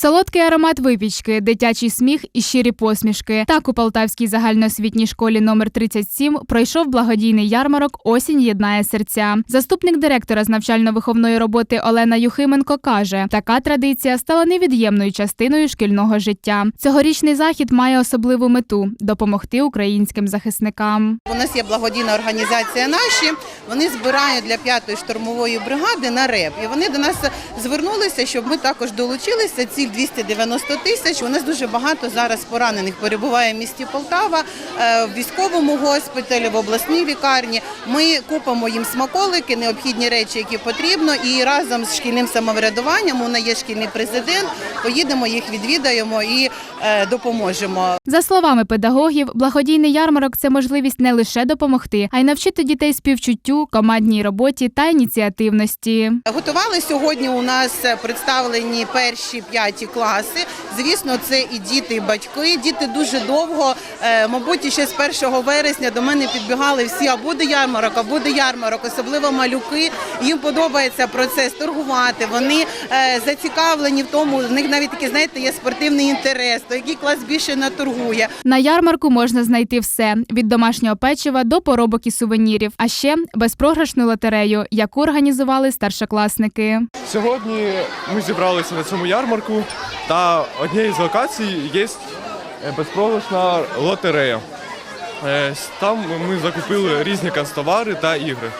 Солодкий аромат випічки, дитячий сміх і щирі посмішки. Так у Полтавській загальноосвітній школі номер 37 пройшов благодійний ярмарок Осінь єднає серця. Заступник директора з навчально-виховної роботи Олена Юхименко каже, така традиція стала невід'ємною частиною шкільного життя. Цьогорічний захід має особливу мету допомогти українським захисникам. У нас є благодійна організація наші. Вони збирають для п'ятої штурмової бригади на РЕП. І вони до нас звернулися, щоб ми також долучилися. Ціль 290 тисяч. У нас дуже багато зараз поранених перебуває в місті Полтава, е, в військовому госпіталі, в обласній лікарні. Ми купимо їм смаколики, необхідні речі, які потрібно. І разом з шкільним самоврядуванням у нас є шкільний президент. Поїдемо їх відвідаємо і е, допоможемо. За словами педагогів, благодійний ярмарок це можливість не лише допомогти, а й навчити дітей співчуттю, командній роботі та ініціативності. Готували сьогодні. У нас представлені перші п'яті класи. Звісно, це і діти, і батьки. Діти дуже довго, е, мабуть, ще з 1 вересня до мене підбігали всі. А буде ярмарок, а буде ярмарок, особливо малюки. Їм подобається процес торгувати. Вони е, зацікавлені в тому. В них навіть такий, знаєте, є спортивний інтерес. То який клас більше наторгує. На ярмарку можна знайти все від домашнього печива до поробок і сувенірів, а ще безпрограшну лотерею, яку організували старшокласники. Сьогодні ми зібралися на цьому ярмарку, та однією з локацій є е, безпрограшна лотерея. Е, Там ми закупили різні канцтовари та ігри.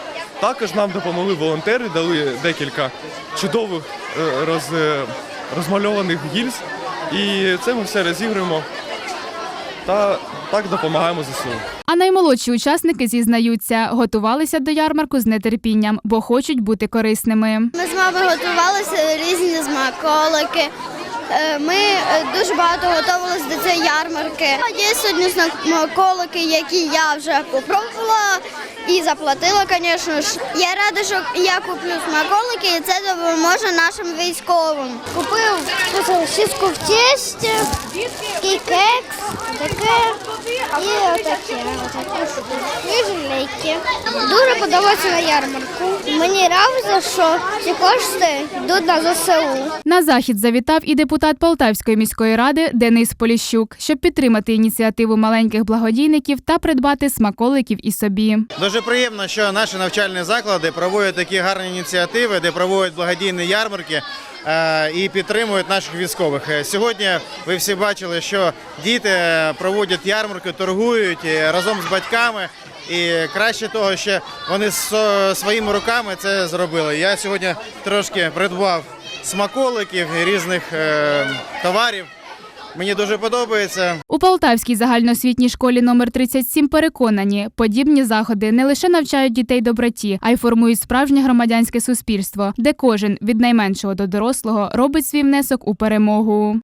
Також нам допомогли волонтери, дали декілька чудових е, роз, розмальованих гільз. І це ми все розігруємо та так допомагаємо ЗСУ. А наймолодші учасники зізнаються, готувалися до ярмарку з нетерпінням, бо хочуть бути корисними. Ми з мамою готувалися різні смаколики. Е, Ми е, дуже багато готувалися до цієї ярмарки. Є сьогодні смаколики, які я вже попробувала і заплатила, звісно ж. Я рада, що я куплю смаколики, і це допоможе нашим військовим. Купив сосиску в тісті, таке і отаке. І жилейки. Дуже подобається на ярмарку. Мені подобається, що ці кошти йдуть на ЗСУ. На захід завітав і депутат Полтавської міської ради Денис Поліщук, щоб підтримати ініціативу маленьких благодійників та придбати смаколиків і собі. Дуже приємно, що наші навчальні заклади проводять такі гарні ініціативи, де проводять благодійні ярмарки і підтримують наших військових. Е, Сьогодні ви всі бачили, що діти е, проводять ярмарки, торгують е, разом з батьками. І краще того, що вони своїми руками це зробили. Я сьогодні трошки придбав смаколиків різних е, товарів. Мені дуже подобається. У Полтавській загальноосвітній школі номер 37 переконані, подібні заходи не лише навчають дітей доброті, а й формують справжнє громадянське суспільство, де кожен від найменшого до дорослого робить свій внесок у перемогу.